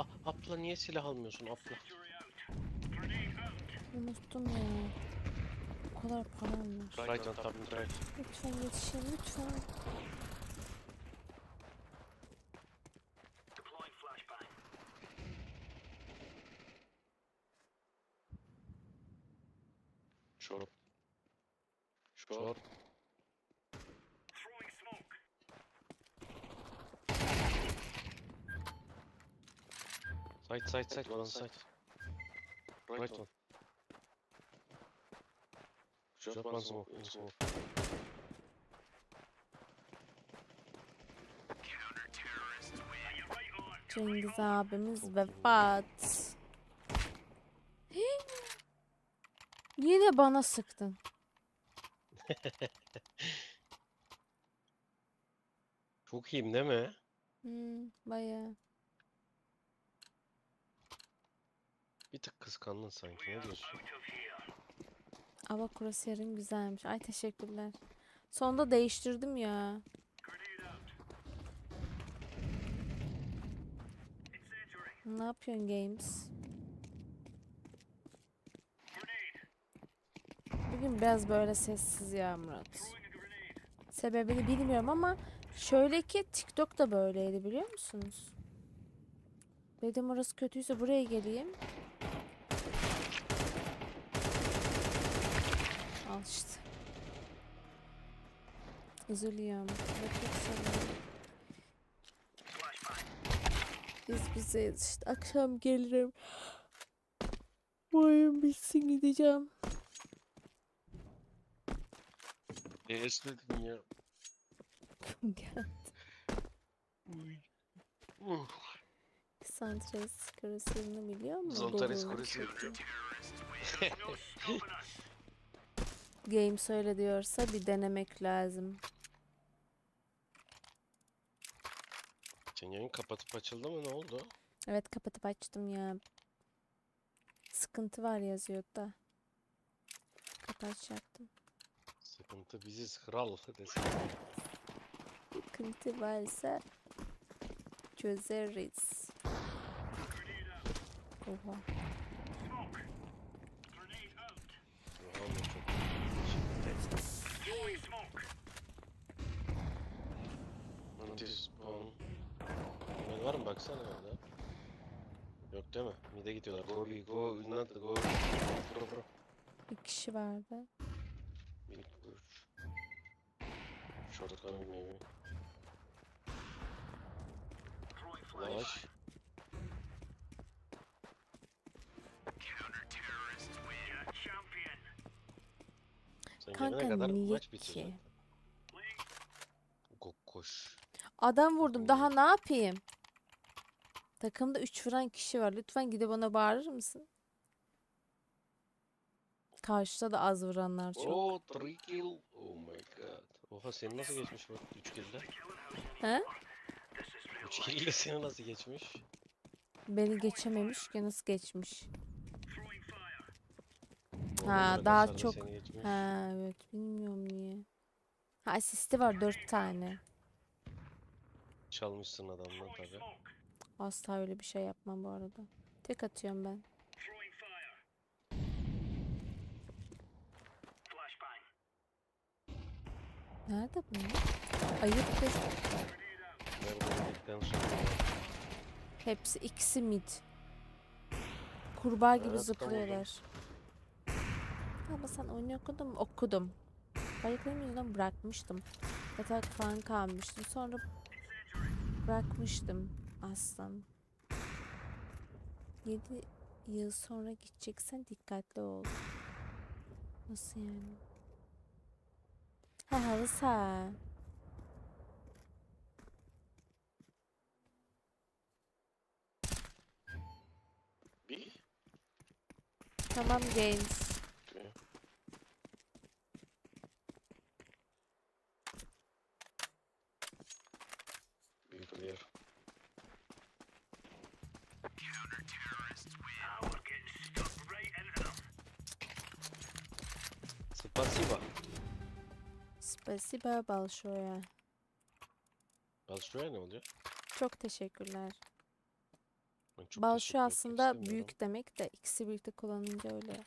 a, abla niye silah almıyorsun abla? Unuttum ya. O kadar param var. Right on top right. Lütfen yetişin lütfen. Short. Short. Side, side, side, one on side. Right one. Short one smoke, one smoke. Cengiz abimiz vefat. Yine bana sıktın. Çok iyiyim değil mi? Hmm, bayağı. Bir tık kıskandın sanki, ne diyorsun? Ava Crosshair'in güzelmiş. Ay teşekkürler. Sonunda değiştirdim ya. Ne yapıyorsun Games? Bugün biraz böyle sessiz ya Murat. Sebebini bilmiyorum ama şöyle ki TikTok da böyleydi biliyor musunuz? Dedim orası kötüyse buraya geleyim. Al işte. Üzülüyorum. Biz bizeyiz işte. Akşam gelirim. Bu oyun bitsin gideceğim. E esnedin ya. Gel. Uh, Santres karısını biliyor musun? Zontares çekiyor. Game söyle diyorsa bir denemek lazım. Senin yayın kapatıp açıldı mı ne oldu? Evet kapatıp açtım ya. Sıkıntı var yazıyordu da. Kapatacaktım. Sıkıntı biziz kral desin. Sıkıntı varsa çözeriz. Oha. Ben var mı baksana orada. Yok değil mi? Mide gidiyorlar. Go go not go. Bro bro. Bir kişi vardı. Push. Short coming maybe. Flash. Sen Kanka gelene kadar niye maç bitiyor ki? zaten. Go koş. Adam vurdum. Daha ne yapayım? Takımda 3 vuran kişi var. Lütfen gidip bana bağırır mısın? Karşıda da az vuranlar çok. Oh, 3 kill. Oh my god. Oha senin nasıl geçmiş bu 3 kill'de? He? 3 kill'de seni nasıl geçmiş? Beni geçememiş ki nasıl geçmiş? Normalde daha çok- seni. Ha evet bilmiyorum niye. Ha asisti var 4 tane. Çalmışsın adamdan tabi. Asla öyle bir şey yapmam bu arada. Tek atıyorum ben. Nerede. Nereden gittikten sonra Hepsi ikisi mid. Kurbağa gibi Evet, zıplıyorlar. Ama sen oyunu okudun mu? Okudum. Bayıklarım yüzünden bırakmıştım. Yatak falan kalmıştım. Sonra bırakmıştım aslan. 7 yıl sonra gideceksen dikkatli ol. Nasıl yani? Ha halı saha. Tamam Games. Spasiba Balşoya. Balşoya ne oluyor? Çok teşekkürler. Ben çok Bal teşekkür etmek aslında istemiyorum. büyük demek de ikisi birlikte kullanınca öyle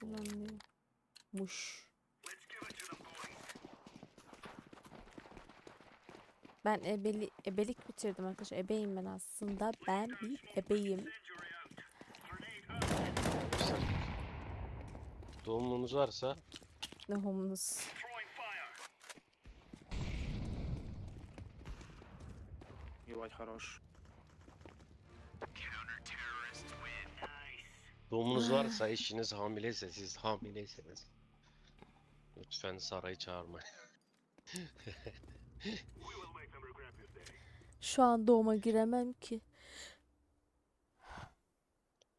kullanılıyor. Muş. Ben ebeli, ebelik bitirdim arkadaşlar. Ebeyim ben aslında. Ben bir ebeyim. Doğumunuz varsa Ne Taki baj. Doğumunuz varsa, eşiniz hamileyse, siz hamileyseniz lütfen sarayı çağırmayın. Şu an doğuma giremem ki.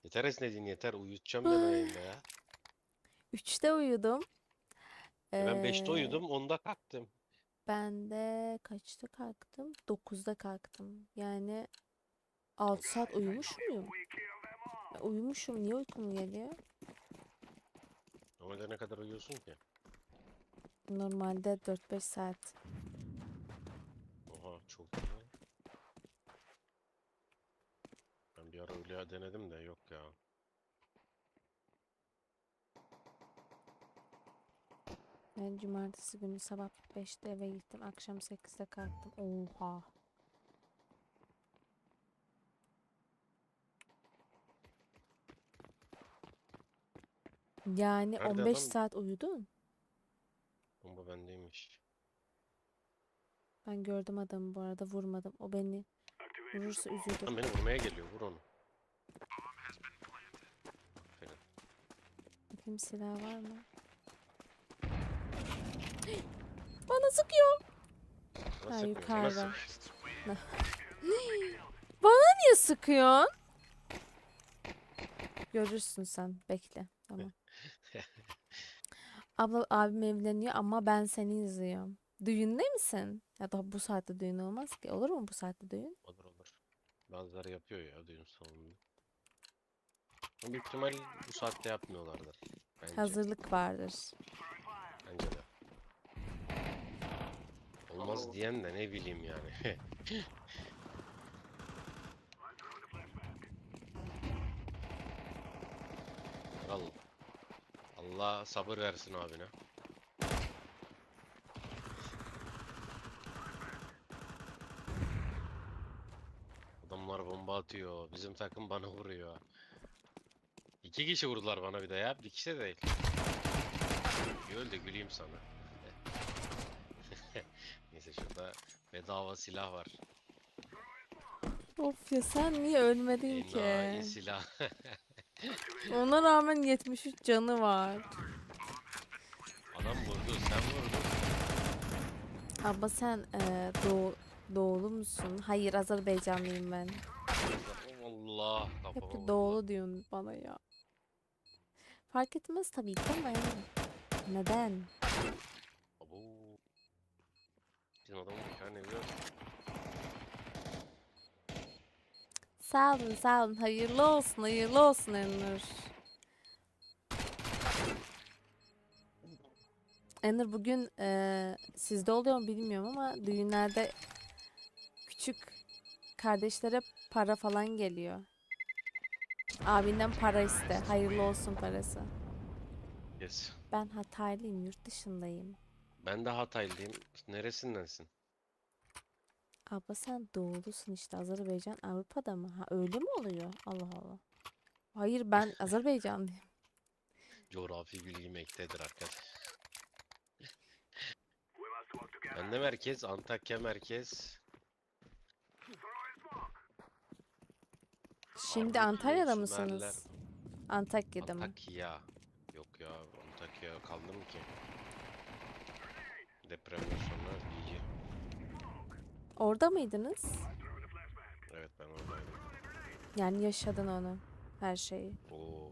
Yeter esnedin yeter, uyutacağım ben ayında ya. Üçte uyudum. E ben 5'te ee, uyudum, 10'da kalktım. Ben de kaçta kalktım? 9'da kalktım. Yani 6 saat uyumuş muyum? Ya Uyumuşum. Niye uykum geliyor? Normalde ne kadar uyuyorsun ki? Normalde 4-5 saat. Oha çok iyi. Ben bir ara öyle denedim de yok ya. Ben cumartesi günü sabah 5'te eve gittim. Akşam 8'de kalktım. Oha. Yani Nerede 15 adam? saat uyudun. Bomba bendeymiş. Ben gördüm adamı bu arada vurmadım. O beni vurursa üzülür. Lan beni vurmaya geliyor vur onu. Aferin. Bakayım silah var mı? Bana sıkıyor. Bana Ha, sana yukarıda. sık. Niye sıkıyorsun? Görürsün sen. Bekle. Tamam. Abla abim evleniyor ama ben seni izliyorum. Düğünde misin? Ya da bu saatte düğün olmaz ki. Olur mu bu saatte düğün? Olur olur. Bazıları yapıyor ya düğün salonunda. Ama büyük ihtimal bu saatte yapmıyorlardır. Bence. Hazırlık vardır. Bence de. Olmaz diyen de ne bileyim yani. Allah. Allah sabır versin abine. Adamlar bomba atıyor. Bizim takım bana vuruyor. İki kişi vurdular bana bir de ya. Bir kişi de değil. Öl de güleyim sana. Neyse şurada bedava silah var. Of ya sen niye ölmedin Enayi ki? silah. Ona rağmen 73 canı var. Adam vurdu, sen vurdun. Abla sen eee, doğu, doğulu musun? Hayır Azerbaycanlıyım ben. Allah Hep de doğulu diyorsun bana ya. Fark etmez tabii ki ama yani. Neden? Bizim adamın evi var. Sağ olun sağ olun. Hayırlı olsun hayırlı olsun Enur. Enur bugün eee, sizde oluyor mu bilmiyorum ama düğünlerde küçük kardeşlere para falan geliyor. Abinden para iste. Hayırlı olsun parası. Yes. Ben Hataylıyım, yurt dışındayım. Ben de Hataylıyım. Neresindensin? Abla sen doğulusun işte Azerbaycan Avrupa'da mı? Ha öyle mi oluyor? Allah Allah. Hayır ben Azerbaycanlıyım. Coğrafi bilgim ektedir arkadaş. Ben de merkez, Antakya merkez. Şimdi Armut, Antalya'da Sümerler. mısınız? Antakya'da mı? Antakya. Yok ya, Antakya kaldım ki. Depremden sonra iyi. Orada mıydınız? Evet ben oradaydım. Yani yaşadın onu. Her şeyi. Oo,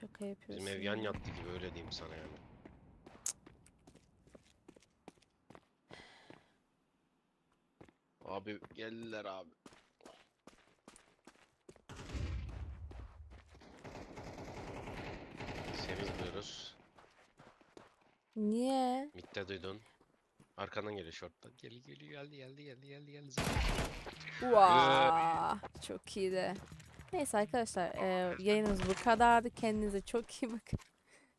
Şaka yapıyorsun. bizim ev yan ya. yattı gibi öyle diyeyim sana yani. Abi geldiler abi. Seni izliyoruz. Niye? Mitte duydun. Arkandan geliyor short'tan. Gel geliyor geldi geldi geldi geldi geldi. Vaa, çok iyi de. Neyse arkadaşlar e, yayınımız bu kadardı. Kendinize çok iyi bakın.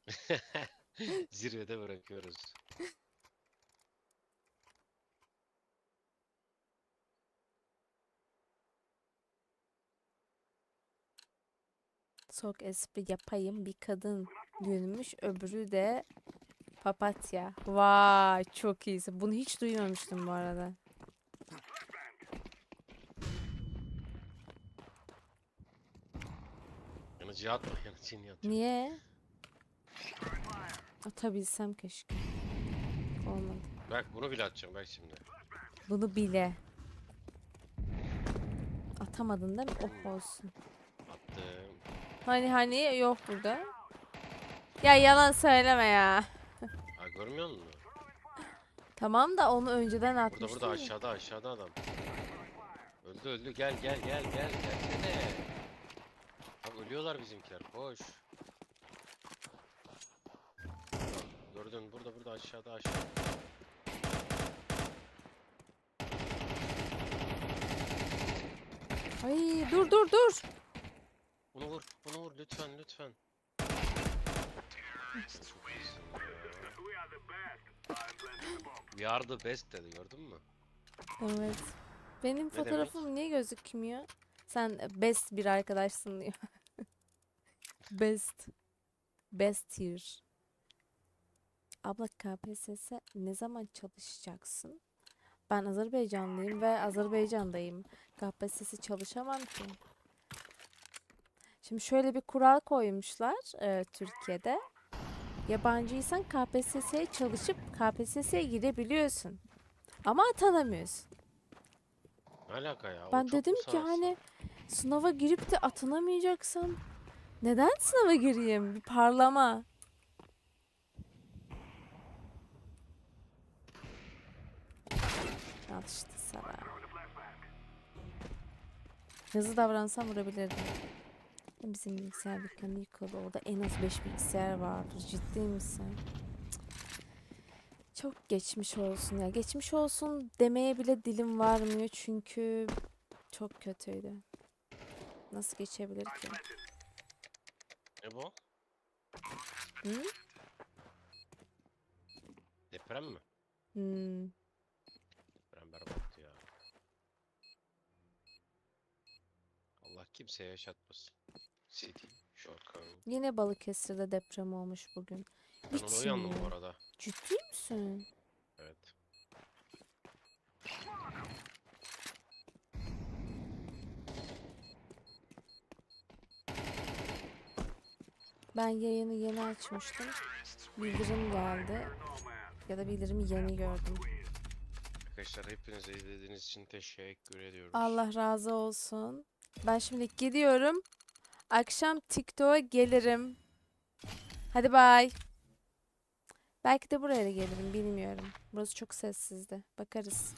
Zirvede bırakıyoruz. Çok espri yapayım. Bir kadın gülmüş. Öbürü de papatya. Vay çok iyisin. Bunu hiç duymamıştım bu arada. Yanıcı atma, yanıcı niye atıyorsun? Niye? Atabilsem keşke. Olmadı. Bak bunu bile atacağım bak şimdi. Bunu bile. Atamadın değil mi? Oh olsun. Attım. Hani hani yok burada. Ya yalan söyleme ya. Görmüyor musun? Tamam da onu önceden Burada atmıştım. burada ya. aşağıda aşağıda adam. Öldü öldü gel gel gel gel gelsene. Bak ölüyorlar bizimkiler koş. Gördün burada burada aşağıda aşağıda. Ay dur dur dur. Bunu vur bunu vur lütfen lütfen. We are the best dedi gördün mü? Evet. Benim demek? fotoğrafım niye gözükmüyor? Sen best bir arkadaşsın diyor. best. Best tier. Abla KPSS ne zaman çalışacaksın? Ben Azerbaycanlıyım ve Azerbaycan'dayım. KPSS çalışamam ki. Şimdi şöyle bir kural koymuşlar e, Türkiye'de. Yabancıysan KPSS'ye çalışıp KPSS'ye girebiliyorsun. Ama atanamıyorsun. Ne alaka ya? O Ben çok dedim ki sağ- hani sınava girip de atanamayacaksam neden sınava gireyim? Bir parlama. Al işte sana. Hızlı davransam vurabilirdim. Bizim bilgisayar dükkanı yıkıldı. Orada en az 5 bilgisayar vardır. Ciddi misin? Çok geçmiş olsun ya. Geçmiş olsun demeye bile dilim varmıyor çünkü çok kötüydü. Nasıl geçebilir ki? Ne bu? Hı? Deprem mi? Hmm. Deprem berbattı ya. Allah kimseye yaşatmasın. City, Şorkan. Yine Balıkesir'de deprem olmuş bugün. Ben Hiç uyandım mi? bu arada. Ciddi misin? Evet. Ben yayını yeni açmıştım. Bildirim geldi. Ya da bildirimi yeni gördüm. Arkadaşlar hepinize izlediğiniz için teşekkür ediyoruz. Allah razı olsun. Ben şimdi gidiyorum. Akşam TikTok'a gelirim. Hadi bay. Belki de buraya da gelirim bilmiyorum. Burası çok sessizdi. Bakarız.